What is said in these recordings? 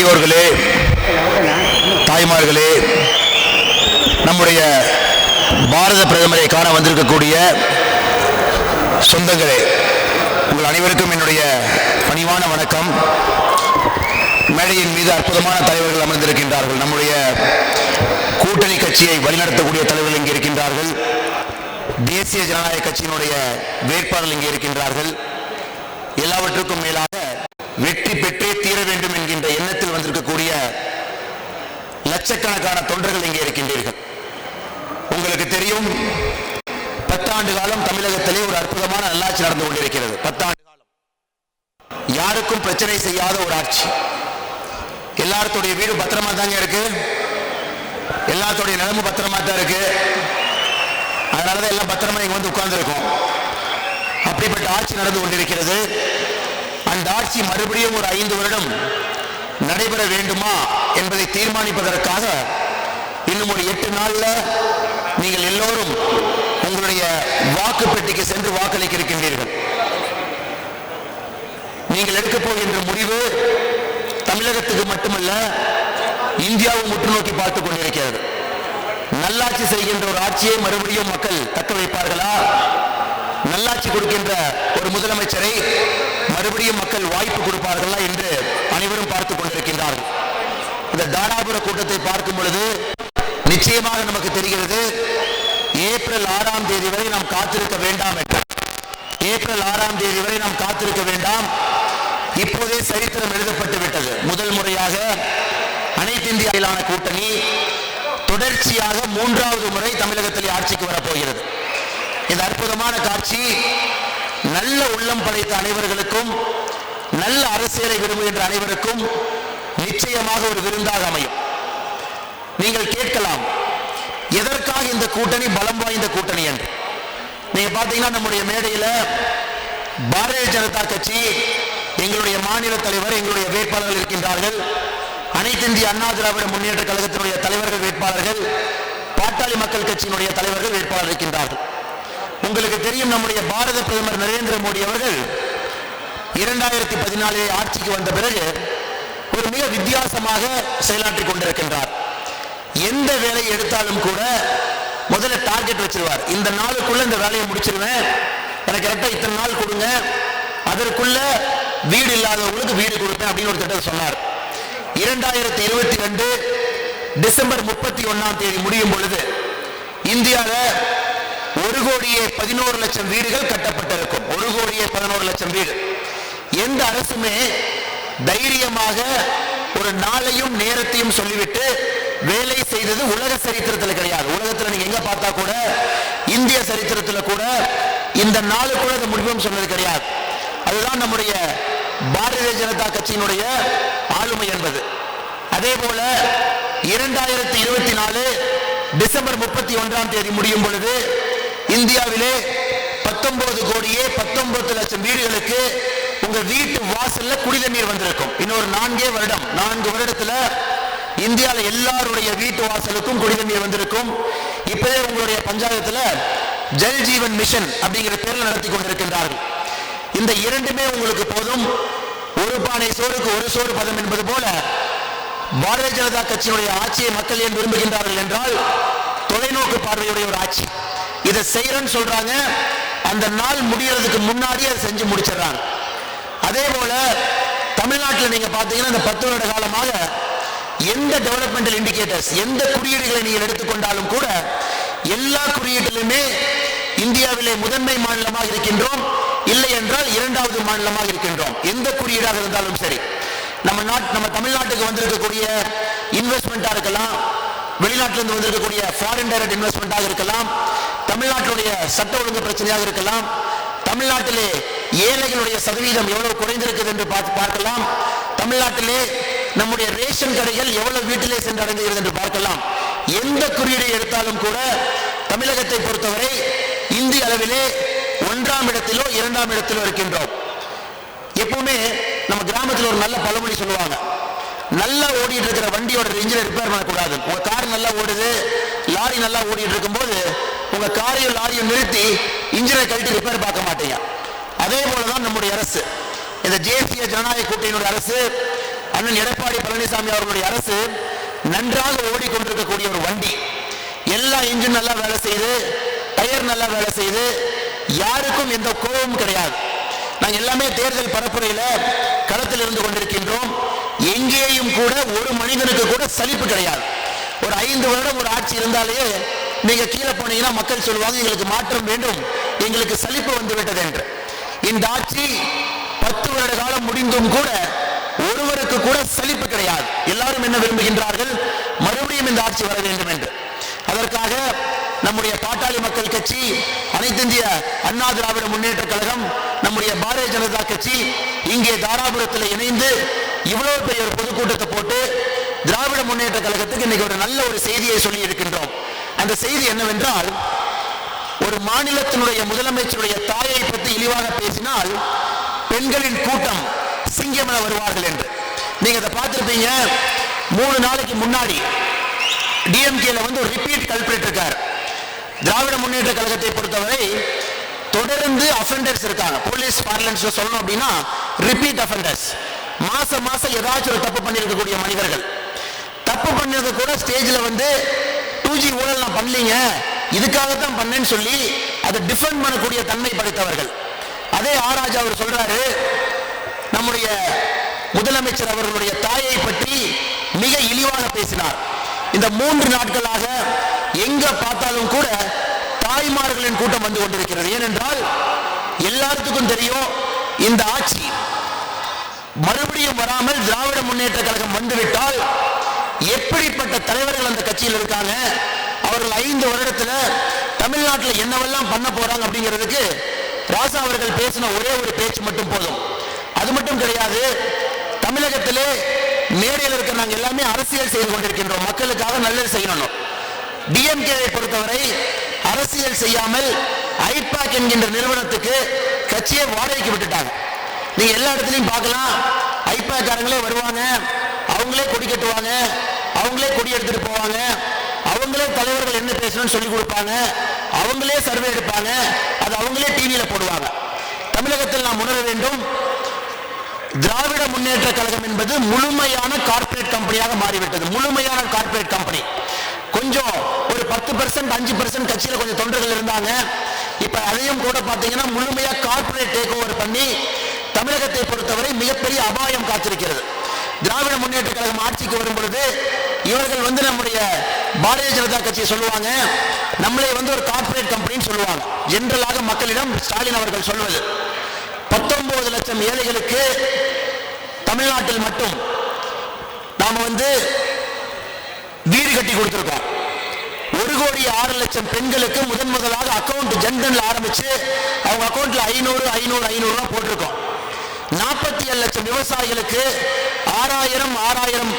பெரியோர்களே தாய்மார்களே நம்முடைய பாரத பிரதமரை காண வந்திருக்கக்கூடிய சொந்தங்களே உங்கள் அனைவருக்கும் என்னுடைய பணிவான வணக்கம். மேடையின் மீது அற்புதமான தலைவர்கள் அமர்ந்திருக்கின்றார்கள். நம்முடைய கூட்டணி கட்சியை வழிநடத்தக்கூடிய தலைவர்கள் இங்கே இருக்கின்றார்கள். தேசிய ஜனநாயக கட்சியினுடைய வேட்பாளர்கள் இங்கே இருக்கின்றார்கள். எல்லாவற்றுக்கும் மேலாக வெற்றி பெற்றே தீர வேண்டும் என்கின்ற லட்சக்கணக்கான தொண்டர்கள் இங்கே இருக்கின்றீர்கள். உங்களுக்கு தெரியும் பத்தாண்டு காலம் தமிழகத்திலே ஒரு அற்புதமான நல்லாட்சி நடந்து கொண்டிருக்கிறது. பத்தாண்டு காலம். யாருக்கும் பிரச்சனை செய்யாத ஒரு ஆட்சி. எல்லாத்துடைய வீடு பத்திரமா தாங்க இருக்கு. எல்லாத்துடைய நிலமும் பத்திரமா தான் இருக்கு. அதனாலதான் எல்லாம் பத்திரமா இங்க வந்து உட்கார்ந்துருக்கோம். அப்படிப்பட்ட ஆட்சி நடந்து கொண்டிருக்கிறது. அந்த ஆட்சி மறுபடியும் ஒரு ஐந்து வருடம் நடைபெற வேண்டுமா என்பதை தீர்மானிப்பதற்காக இன்னும் ஒரு எட்டு நாள்ல நீங்கள் எல்லோரும் உங்களுடைய வாக்கு பெட்டிக்கு சென்று வாக்களிக்க இருக்கின்றீர்கள் நீங்கள் எடுக்கப் போகின்ற முடிவு தமிழகத்துக்கு மட்டுமல்ல இந்தியாவும் உற்று நோக்கி பார்த்துக் கொண்டிருக்கிறது. நல்லாட்சி செய்கின்ற ஒரு ஆட்சியை மறுபடியும் மக்கள் தக்க வைப்பார்களா? நல்லாட்சி கொடுக்கின்ற ஒரு முதலமைச்சரை மறுபடியும் மக்கள் வாய்ப்பு கொடுப்பார்களா என்று அனைவரும் பார்த்துக் கொண்டிருக்கின்றார்கள். இந்த தாராபுர கூட்டத்தை பார்க்கும் பொழுது நிச்சயமாக நமக்கு தெரிகிறது ஏப்ரல் ஆறாம் தேதி வரை நாம் காத்திருக்க வேண்டாம் என்று. ஏப்ரல் ஆறாம் தேதி வரை நாம் காத்திருக்க வேண்டாம். இப்போதே சரித்திரம் எழுதப்பட்டு விட்டது. முதல் முறையாக அனைத்து இந்தியாவிலான கூட்டணி தொடர்ச்சியாக மூன்றாவது முறை தமிழகத்தில் ஆட்சிக்கு வரப்போகிறது இந்த அற்புதமான காட்சி நல்ல உள்ளம் படைத்த அனைவர்களுக்கும் நல்ல அரசியலை விரும்புகின்ற அனைவருக்கும் நிச்சயமாக ஒரு விருந்தாக அமையும். நீங்கள் கேட்கலாம் எதற்காக இந்த கூட்டணி பலம் வாய்ந்த கூட்டணி என்று? நீங்க பாத்தீங்கன்னா நம்முடைய மேடையில பாரதிய ஜனதா கட்சி எங்களுடைய மாநில தலைவர் எங்களுடைய வேட்பாளர்கள் இருக்கின்றார்கள். அனைத்து இந்திய அண்ணா திராவிட முன்னேற்ற கழகத்தினுடைய தலைவர்கள் வேட்பாளர்கள் பாட்டாளி மக்கள் கட்சியினுடைய தலைவர்கள் வேட்பாளர் இருக்கின்றார்கள். உங்களுக்கு தெரியும் நம்முடைய பாரத பிரதமர் நரேந்திர மோடி அவர்கள் இரண்டாயிரத்தி பதினாலு ஆட்சிக்கு வந்த பிறகு ஒரு மிக வித்தியாசமாக செயலாற்றிக் கொண்டிருக்கின்றார். எந்த வேலையை எடுத்தாலும் கூட முதல்ல டார்கெட் வச்சிருவார். இந்த நாளுக்குள்ள இந்த வேலையை முடிச்சிருவேன். எனக்கு கரெக்டாக இத்தனை நாள் கொடுங்க. அதற்குள்ள வீடு இல்லாதவங்களுக்கு வீடு கொடுப்பேன் அப்படின்னு ஒரு திட்டத்தை சொன்னார். இரண்டாயிரத்தி இருபத்தி ரெண்டு டிசம்பர் முப்பத்தி ஒன்னாம் தேதி முடியும் பொழுது இந்தியாவில் ஒரு கோடியே பதினோரு லட்சம் வீடுகள் கட்டப்பட்டிருக்கும். ஒரு கோடியே பதினோரு லட்சம் வீடு. எந்த அரசுமே தைரியமாக ஒரு நாளையும் நேரத்தையும் சொல்லிவிட்டு வேலை செய்தது உலக சரித்திரத்தில் கிடையாது. உலகத்தில் நீங்க எங்க பார்த்தா கூட இந்திய சரித்திரத்தில் கூட இந்த நாலு கூட இந்த முடிவும் சொன்னது கிடையாது. அதுதான் நம்முடைய பாரதிய ஜனதா கட்சியினுடைய ஆளுமை என்பது. அதே போல இரண்டாயிரத்தி இருபத்தி நாலு டிசம்பர் முப்பத்தி ஒன்றாம் தேதி முடியும் பொழுது இந்தியாவிலே பத்தொன்பது கோடியே பத்தொன்பது லட்சம் வீடுகளுக்கு உங்க வீட்டு வாசல்ல குடிதண்ணீர் வந்திருக்கும். இன்னொரு நான்கே வருடம் நான்கு வருடத்துல இந்தியாவில் எல்லாருடைய வீட்டு வாசலுக்கும் குடிதண்ணீர் வந்திருக்கும். இப்பவே உங்களுடைய பஞ்சாயத்துல ஜல் ஜீவன் மிஷன் அப்படிங்கிற பேரில் நடத்தி கொண்டிருக்கின்றார்கள். இந்த இரண்டுமே உங்களுக்கு போதும். ஒரு பானை சோறுக்கு ஒரு சோறு பதம் என்பது போல பாரதிய ஜனதா கட்சியினுடைய ஆட்சியை மக்கள் ஏன் விரும்புகின்றார்கள் என்றால் தொலைநோக்கு பார்வையுடைய ஒரு ஆட்சி. இதை செய்யறேன்னு சொல்றாங்க. அந்த நாள் முடியறதுக்கு முன்னாடி அதை செஞ்சு முடிச்சிடுறாங்க. அதே போல தமிழ்நாட்டில் நீங்க பாத்தீங்கன்னா இந்த பத்து வருட காலமாக எந்த டெவலப்மெண்டல் இண்டிகேட்டர்ஸ் எந்த குறியீடுகளை நீங்கள் எடுத்துக்கொண்டாலும் கூட எல்லா குறியீட்டிலுமே இந்தியாவிலே முதன்மை மாநிலமாக இருக்கின்றோம். இல்லை என்றால் இரண்டாவது மாநிலமாக இருக்கின்றோம். எந்த குறியீடாக இருந்தாலும் சரி. நம்ம நாட் நம்ம தமிழ்நாட்டுக்கு வந்திருக்கக்கூடிய இன்வெஸ்ட்மெண்ட்டாக இருக்கலாம். வெளிநாட்டிலிருந்து வந்திருக்கக்கூடிய ஃபாரின் டைரக்ட் இன்வெஸ்ட்மெண்ட்டாக இருக்கலாம். தமிழ்நாட்டுடைய சட்ட ஒழுங்கு பிரச்சனையாக இருக்கலாம். தமிழ்நாட்டிலே ஏழைகளுடைய சதவீதம் எவ்வளவு குறைந்திருக்குது என்று பார்த்து பார்க்கலாம். தமிழ்நாட்டிலே நம்முடைய ரேஷன் கடைகள் எவ்வளவு வீட்டிலே சென்று அடங்குகிறது என்று பார்க்கலாம். எந்த குறியீடை எடுத்தாலும் கூட தமிழகத்தை பொறுத்தவரை இந்திய அளவிலே ஒன்றாம் இடத்திலோ இரண்டாம் இடத்திலோ இருக்கின்றோம். எப்பவுமே நம்ம கிராமத்தில் ஒரு நல்ல பழமொழி சொல்லுவாங்க. நல்லா ஓடிட்டு இருக்கிற வண்டியோட இன்ஜினை ரிப்பேர் பண்ணக்கூடாது. ஒரு கார் நல்லா ஓடுது லாரி நல்லா ஓடிட்டு இருக்கும்போது உங்க காரையும் லாரியும் நிறுத்தி இன்ஜினை கழட்டி ரிப்பேர் பார்க்க மாட்டீங்க. அதே போலதான் நம்முடைய அரசு. இந்த தேசிய ஜனநாயக கூட்டணியினுடைய அரசு அண்ணன் எடப்பாடி பழனிசாமி அவர்களுடைய அரசு நன்றாக ஓடிக்கொண்டிருக்கக்கூடிய ஒரு வண்டி. எல்லா இன்ஜின் நல்லா வேலை செய்து டயர் நல்லா வேலை செய்து யாருக்கும் எந்த கோபமும் கிடையாது. நாங்கள் எல்லாமே தேர்தல் பரப்புரையில களத்தில் இருந்து கொண்டிருக்கின்றோம். எங்கேயும் கூட ஒரு மனிதனுக்கு கூட சலிப்பு கிடையாது. ஒரு ஐந்து வருடம் ஒரு ஆட்சி இருந்தாலே நீங்க கீழே போனீங்கன்னா மக்கள் சொல்லுவாங்க எங்களுக்கு மாற்றம் வேண்டும் எங்களுக்கு சலிப்பு வந்து விட்டது என்று. இந்த ஆட்சி பத்து வருட காலம் முடிந்தும் கூட ஒருவருக்கு கூட சலிப்பு கிடையாது. எல்லாரும் என்ன விரும்புகின்றார்கள்? மறுபடியும் இந்த ஆட்சி வர வேண்டும் என்று. அதற்காக நம்முடைய பாட்டாளி மக்கள் கட்சி அனைத்திந்திய அண்ணா திராவிட முன்னேற்ற கழகம் நம்முடைய பாரதிய ஜனதா கட்சி இங்கே தாராபுரத்தில் இணைந்து இவ்வளவு பெரிய ஒரு பொதுக்கூட்டத்தை போட்டு திராவிட முன்னேற்ற கழகத்துக்கு இன்னைக்கு ஒரு நல்ல ஒரு செய்தியை சொல்லி இருக்கின்றோம் அந்த செய்தி என்னவென்றால் ஒரு மாநிலத்தினுடைய முதலமைச்சருடைய தாயை பற்றி இழிவாக பேசினால் பெண்களின் கூட்டம் சிங்கமென வருவார்கள் என்று. நீங்க அதை பார்த்திருப்பீங்க. மூணு நாளைக்கு முன்னாடி டிஎம்கேல வந்து ஒரு ரிப்பீட் கல்பிரேட் இருக்கார். திராவிட முன்னேற்ற கழகத்தை பொறுத்தவரை தொடர்ந்து அஃபெண்டர்ஸ் இருக்காங்க. போலீஸ் பார்லன்ஸ் சொல்லணும் அப்படின்னா ரிப்பீட் அஃபெண்டர்ஸ் மாசம் மாசம் ஏதாச்சும் ஒரு தப்பு பண்ணியிருக்கக்கூடிய மனிதர்கள். தப்பு பண்ணது கூட ஸ்டேஜில் வந்து டூ ஊழல் நான் பண்ணலீங்க. இதுக்காகத்தான் பண்ணேன்னு சொல்லி அதை டிஃபெண்ட் பண்ணக்கூடிய தன்மை படைத்தவர்கள். அதே ஆராஜா அவர் சொல்றாரு நம்முடைய முதலமைச்சர் அவர்களுடைய தாயை பற்றி மிக இழிவாக பேசினார். இந்த மூன்று நாட்களாக எங்க பார்த்தாலும் கூட தாய்மார்களின் கூட்டம் வந்து கொண்டிருக்கிறது. ஏனென்றால் எல்லாத்துக்கும் தெரியும் இந்த ஆட்சி மறுபடியும் வராமல் திராவிட முன்னேற்ற கழகம் வந்துவிட்டால் எப்படிப்பட்ட தலைவர்கள் அந்த கட்சியில் இருக்காங்க? அவர்கள் ஐந்து வருடத்துல தமிழ்நாட்டில் என்னவெல்லாம் பண்ண போறாங்க அப்படிங்கிறதுக்கு ராசா அவர்கள் பேசின ஒரே ஒரு பேச்சு மட்டும் போதும். அது மட்டும் கிடையாது தமிழகத்திலே மேடையில் இருக்க நாங்கள் எல்லாமே அரசியல் செய்து கொண்டிருக்கின்றோம். மக்களுக்காக நல்லது செய்யணும். டிஎம்கேவை பொறுத்தவரை அரசியல் செய்யாமல் ஐபாக் என்கின்ற நிறுவனத்துக்கு கட்சியை வாடகைக்கு விட்டுட்டாங்க. நீங்க எல்லா இடத்துலையும் பார்க்கலாம். ஐபாக்காரங்களே வருவாங்க. அவங்களே கொடி கட்டுவாங்க. அவங்களே கொடி எடுத்துட்டு போவாங்க. அவங்களே தலைவர்கள் என்ன பேசணும்னு சொல்லி கொடுப்பாங்க. அவங்களே சர்வே எடுப்பாங்க. அது அவங்களே டிவியில் போடுவாங்க. தமிழகத்தில் நாம் உணர வேண்டும். திராவிட முன்னேற்ற கழகம் என்பது முழுமையான கார்ப்பரேட் கம்பெனியாக மாறிவிட்டது. முழுமையான கார்ப்பரேட் கம்பெனி கொஞ்சம் ஒரு பத்து பர்சன்ட் அஞ்சு பர்சன்ட் கட்சியில் கொஞ்சம் தொண்டர்கள் இருந்தாங்க. இப்ப அதையும் கூட பாத்தீங்கன்னா முழுமையா கார்ப்பரேட் டேக் ஓவர் பண்ணி தமிழகத்தை பொறுத்தவரை மிகப்பெரிய அபாயம் காத்திருக்கிறது. திராவிட முன்னேற்ற கழகம் ஆட்சிக்கு வரும் பொழுது இவர்கள் வந்து நம்முடைய பாரதிய ஜனதா கட்சியை சொல்லுவாங்க நம்மளே வந்து ஒரு கார்ப்பரேட் கம்பெனின்னு சொல்லுவாங்க. ஜென்ரலாக மக்களிடம் ஸ்டாலின் அவர்கள் சொல்வது பத்தொன்பது லட்சம் ஏழைகளுக்கு தமிழ்நாட்டில் மட்டும் நாம் வந்து வீடு கட்டி கொடுத்துருக்கோம். ஒரு கோடி ஆறு லட்சம் பெண்களுக்கு முதன் முதலாக அக்கௌண்ட் ஜன்தன்ல ஆரம்பிச்சு அவங்க அக்கௌண்ட்ல ஐநூறு ஐநூறு ஐநூறுலாம் போட்டிருக்கோம். நாற்பத்தி ஏழு லட்சம் விவசாயிகளுக்கு ஆறாயிரம் ஆறாயிரம்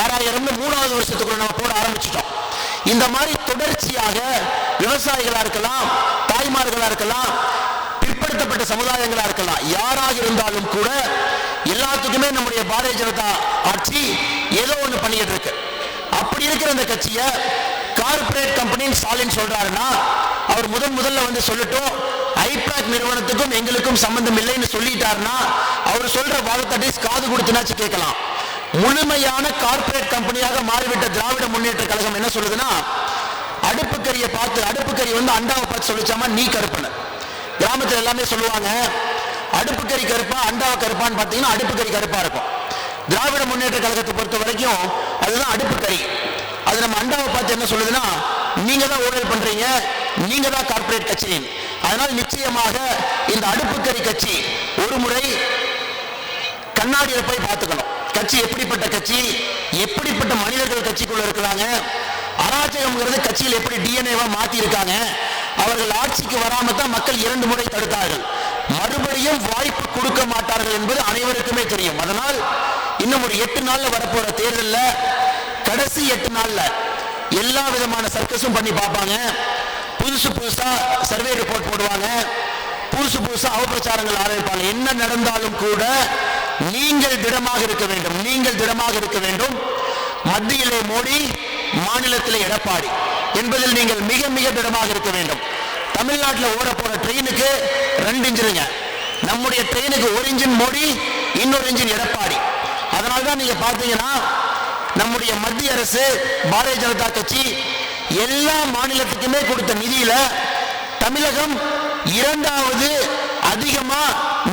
ஆறாயிரம்னு மூணாவது வருஷத்துக்குள்ள நம்ம போட ஆரம்பிச்சிட்டோம். இந்த மாதிரி தொடர்ச்சியாக விவசாயிகளா இருக்கலாம் தாய்மார்களா இருக்கலாம் பிற்படுத்தப்பட்ட சமுதாயங்களா இருக்கலாம் யாராக இருந்தாலும் கூட எல்லாத்துக்குமே நம்முடைய பாரதிய ஜனதா ஆட்சி ஏதோ ஒன்று பண்ணிட்டு இருக்கு. அப்படி இருக்கிற அந்த கட்சியை கார்ப்பரேட் கம்பெனின்னு ஸ்டாலின் சொல்றாருன்னா அவர் முதன் முதல்ல வந்து சொல்லட்டும் ஐபேக் நிறுவனத்துக்கும் எங்களுக்கும் சம்பந்தம் இல்லைன்னு சொல்லிட்டாருன்னா அவர் சொல்ற வாதத்தட்டை காது கொடுத்துனாச்சு கேட்கலாம். முழுமையான கார்ப்பரேட் கம்பெனியாக மாறிவிட்ட திராவிட முன்னேற்ற கழகம் என்ன சொல்லுதுன்னா அடுப்புக்கரியை பார்த்து அடுப்புக்கறி வந்து அண்டாவை பார்த்து சொல்லிச்சாமா நீ கருப்பன. கிராமத்தில் எல்லாமே சொல்லுவாங்க அடுப்புக்கறி கருப்பா அண்டாவை கருப்பான்னு பார்த்தீங்கன்னா அடுப்புக்கறி கருப்பா இருக்கும். திராவிட முன்னேற்ற கழகத்தை பொறுத்த வரைக்கும் அதுதான் அடுப்புக்கறி. அது நம்ம அண்டாவை பார்த்து என்ன சொல்லுதுன்னா நீங்க தான் ஊழல் பண்றீங்க நீங்க தான் கார்ப்பரேட் கட்சி. அதனால் நிச்சயமாக இந்த அடுப்புக்கறி கட்சி ஒரு முறை கண்ணாடியில போய் பார்த்துக்கணும். கட்சி எப்படிப்பட்ட கட்சி? எப்படிப்பட்ட மனிதர்கள் கட்சிக்குள்ள இருக்கிறாங்க? அராஜகம்ங்கிறது கட்சியில் எப்படி டிஎன்ஏவா மாத்தி இருக்காங்க அவர்கள் ஆட்சிக்கு வராம தான் மக்கள் இரண்டு முறை தடுத்தார்கள். மறுபடியும் வாய்ப்பு கொடுக்க மாட்டார்கள் என்பது அனைவருக்குமே தெரியும். அதனால் இன்னும் ஒரு எட்டு நாள்ல வரப்போற தேர்தலில் கடைசி எட்டு நாள்ல எல்லா விதமான சர்க்கஸும் பண்ணி பார்ப்பாங்க. புதுசு புதுசா சர்வே ரிப்போர்ட் போடுவாங்க. புதுசு புதுசா அவப்பிரச்சாரங்கள் ஆரம்பிப்பாங்க. என்ன நடந்தாலும் கூட நீங்கள் திடமாக இருக்க வேண்டும். நீங்கள் திடமாக இருக்க வேண்டும். மத்தியிலே மோடி மாநிலத்திலே எடப்பாடி என்பதில் நீங்கள் மிக மிக திடமாக இருக்க வேண்டும். தமிழ்நாட்டில் ஓட போற ட்ரெயினுக்கு ரெண்டு இன்ஜினுங்க நம்முடைய ட்ரெயினுக்கு ஒரு இன்ஜின் மோடி இன்னொரு இன்ஜின் எடப்பாடி. அதனால் அதனால தான் நீங்க பார்த்தீங்கன்னா நம்முடைய மத்திய அரசு பாரதிய ஜனதா கட்சி எல்லா மாநிலத்துக்குமே கொடுத்த நிதியில தமிழகம் இரண்டாவது அதிகமா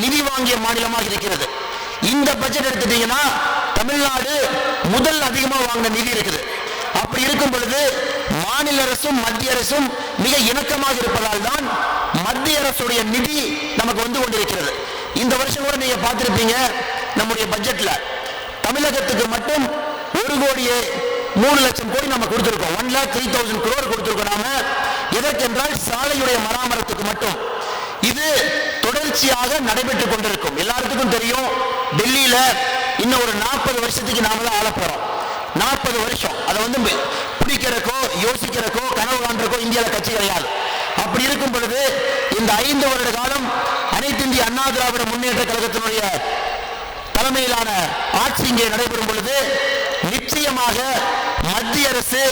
நிதி வாங்கிய மாநிலமாக இருக்கிறது. இந்த பட்ஜெட் எடுத்துட்டீங்கன்னா தமிழ்நாடு முதல் அதிகமா வாங்கின நிதி இருக்குது. அப்படி இருக்கும் பொழுது மாநில அரசும் மத்திய அரசும் மிக இணக்கமாக இருப்பதால் தான் மத்திய அரசுடைய நிதி நமக்கு வந்து கொண்டிருக்கிறது. இந்த வருஷம் கூட நீங்க பார்த்திருப்பீங்க நம்முடைய பட்ஜெட்ல தமிழகத்துக்கு மட்டும் ஒரு கோடியே மூணு லட்சம் கோடி நம்ம கொடுத்திருக்கோம். One lakh three thousand crore கொடுத்திருக்கோம் நாம. எதற்கென்றால் சாலையுடைய மராமரத்துக்கு மட்டும். இது தொடர்ச்சியாக நடைபெற்றுக் கொண்டிருக்கும். எல்லாத்துக்கும் தெரியும் டெல்லியில இன்னும் ஒரு நாற்பது வருஷத்துக்கு நாம தான் ஆள போறோம். நாற்பது வருஷம். அதை வந்து பிடிக்கிறக்கோ யோசிக்கிறக்கோ கனவு காண்றக்கோ இந்தியாவில் கட்சி கிடையாது. அப்படி இருக்கும் பொழுது இந்த ஐந்து வருட காலம் அனைத்து இந்திய அண்ணா திராவிட முன்னேற்ற கழகத்தினுடைய தலைமையிலான ஆட்சி இங்கே நடைபெறும் பொழுது நிச்சயமாக மத்திய அரசு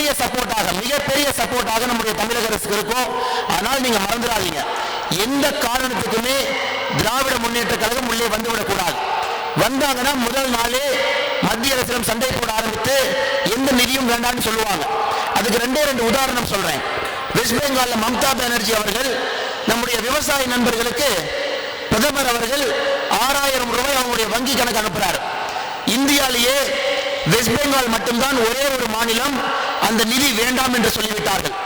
மிகப்பெரிய சப்போர்ட்டாக மிகப்பெரிய சப்போர்ட்டாக நம்முடைய தமிழக அரசுக்கு இருக்கும். ஆனால் நீங்க மறந்துடாதீங்க. எந்த காரணத்துக்குமே திராவிட முன்னேற்ற கழகம் உள்ளே வந்துவிடக்கூடாது வந்தாங்கன்னா முதல் நாளே மத்திய அரசிடம் சண்டை போட ஆரம்பித்து எந்த நிதியும் வேண்டாம்னு சொல்லுவாங்க. அதுக்கு ரெண்டே ரெண்டு உதாரணம் சொல்றேன். வெஸ்ட் பெங்கால்ல மம்தா பானர்ஜி அவர்கள் நம்முடைய விவசாய நண்பர்களுக்கு பிரதமர் அவர்கள் ஆறாயிரம் ரூபாய் அவங்களுடைய வங்கி கணக்கு அனுப்புறாரு. இந்தியாலேயே வெஸ்ட் பெங்கால் மட்டும்தான் ஒரே ஒரு மாநிலம் அந்த நிதி வேண்டாம் என்று சொல்லிவிட்டார்கள்.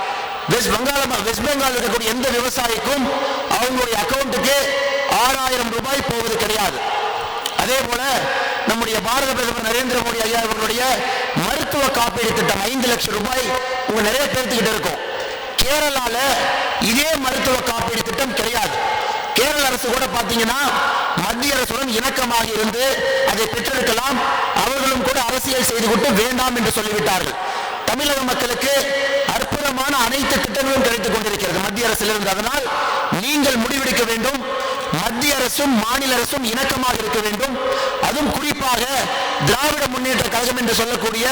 வெஸ்ட் பெங்கால் வெஸ்ட் பெங்கால் இருக்கக்கூடிய எந்த விவசாயிக்கும் அவங்களுடைய அக்கௌண்ட்டுக்கு ஆறாயிரம் ரூபாய் போவது கிடையாது. அதே போல நம்முடைய பாரத பிரதமர் நரேந்திர மோடி ஐயா அவர்களுடைய மருத்துவ காப்பீடு திட்டம் ஐந்து லட்சம் ரூபாய் உங்க நிறைய பேர்த்துக்கிட்டு இருக்கும். கேரளால இதே மருத்துவ காப்பீடு திட்டம் கிடையாது. கேரள அரசு கூட பாத்தீங்கன்னா மத்திய அரசுடன் இணக்கமாக இருந்து அதை பெற்றெடுக்கலாம். அவர்களும் கூட அரசியல் செய்து கொண்டு வேண்டாம் என்று சொல்லிவிட்டார்கள். தமிழக மக்களுக்கு அற்புதமான அனைத்து திட்டங்களும் கிடைத்துக் கொண்டிருக்கிறது மத்திய அரசிலிருந்து. அதனால் நீங்கள் முடிவெடுக்க வேண்டும். மத்திய அரசும் மாநில அரசும் இணக்கமாக இருக்க வேண்டும். அதுவும் குறிப்பாக திராவிட முன்னேற்ற கழகம் என்று சொல்லக்கூடிய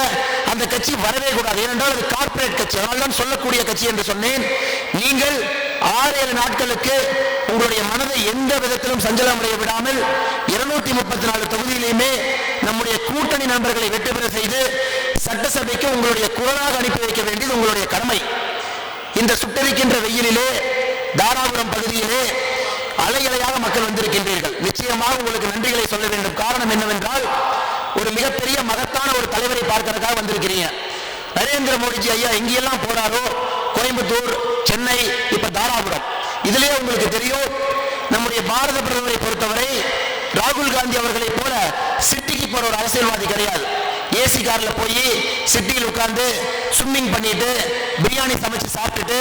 அந்த கட்சி வரவே கூடாது. ஏனென்றால் அது கார்ப்பரேட் கட்சி. அதனால் தான் சொல்லக்கூடிய கட்சி என்று சொன்னேன். நீங்கள் ஆறு ஏழு நாட்களுக்கு உங்களுடைய மனதை எந்த விதத்திலும் சஞ்சலம் அடைய விடாமல் இருநூத்தி முப்பத்தி நாலு தொகுதியிலையுமே நம்முடைய கூட்டணி நண்பர்களை வெற்றி பெற செய்து சட்டசபைக்கு உங்களுடைய குரலாக அனுப்பி வைக்க வேண்டியது உங்களுடைய கடமை. இந்த சுட்டரிக்கின்ற வெயிலிலே தாராபுரம் பகுதியிலே அலை அலையாக மக்கள் வந்திருக்கின்றீர்கள். நிச்சயமாக உங்களுக்கு நன்றிகளை சொல்ல வேண்டும். காரணம் என்னவென்றால் ஒரு மிகப்பெரிய மகத்தான ஒரு தலைவரை பார்க்கறதுக்காக வந்திருக்கிறீங்க. நரேந்திர மோடிஜி ஐயா எங்கெல்லாம் போறாரோ கோயம்புத்தூர் சென்னை இப்ப தாராபுரம். இதுலயே உங்களுக்கு தெரியும் நம்முடைய பாரத பிரதமரை பொறுத்தவரை ராகுல் காந்தி அவர்களை போல சிட்டிக்கு போற ஒரு அரசியல்வாதி கிடையாது. ஏசி கார்ல போய் சிட்டியில் உட்கார்ந்து ஸ்விம்மிங் பண்ணிட்டு பிரியாணி சமைச்சு சாப்பிட்டுட்டு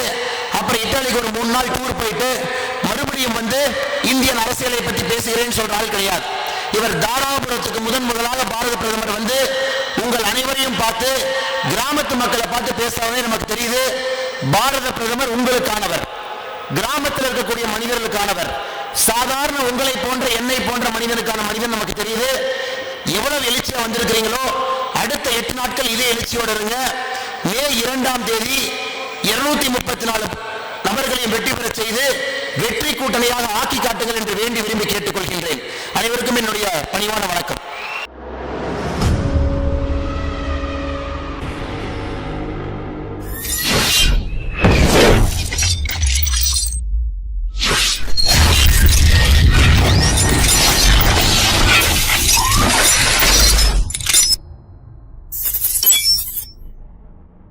அப்புறம் இத்தாலிக்கு ஒரு மூணு நாள் டூர் போயிட்டு மறுபடியும் வந்து இந்தியன் அரசியலை பற்றி பேசுகிறேன்னு சொல்ற ஆள் கிடையாது. இவர் தாராபுரத்துக்கு முதன் முதலாக பாரத பிரதமர் வந்து உங்கள் அனைவரையும் பார்த்து கிராமத்து மக்களை பார்த்து பேசுறதே நமக்கு தெரியுது பாரத பிரதமர் உங்களுக்கானவர். கிராமத்தில் இருக்கக்கூடிய மனிதர்களுக்கானவர். சாதாரண உங்களை போன்ற என்னை போன்ற மனிதனுக்கான மனிதன் நமக்கு தெரியுது. எவ்வளவு எழுச்சியா வந்திருக்கிறீங்களோ அடுத்த எட்டு நாட்கள் இதே எழுச்சியோட இருங்க. மே இரண்டாம் தேதி இருநூத்தி முப்பத்தி நாலு நபர்களையும் வெற்றி பெறச் செய்து வெற்றி கூட்டணியாக ஆக்கி காட்டுங்கள் என்று வேண்டி விரும்பி கேட்டுக்கொள்கின்றேன். அனைவருக்கும் என்னுடைய பணிவான வணக்கம்.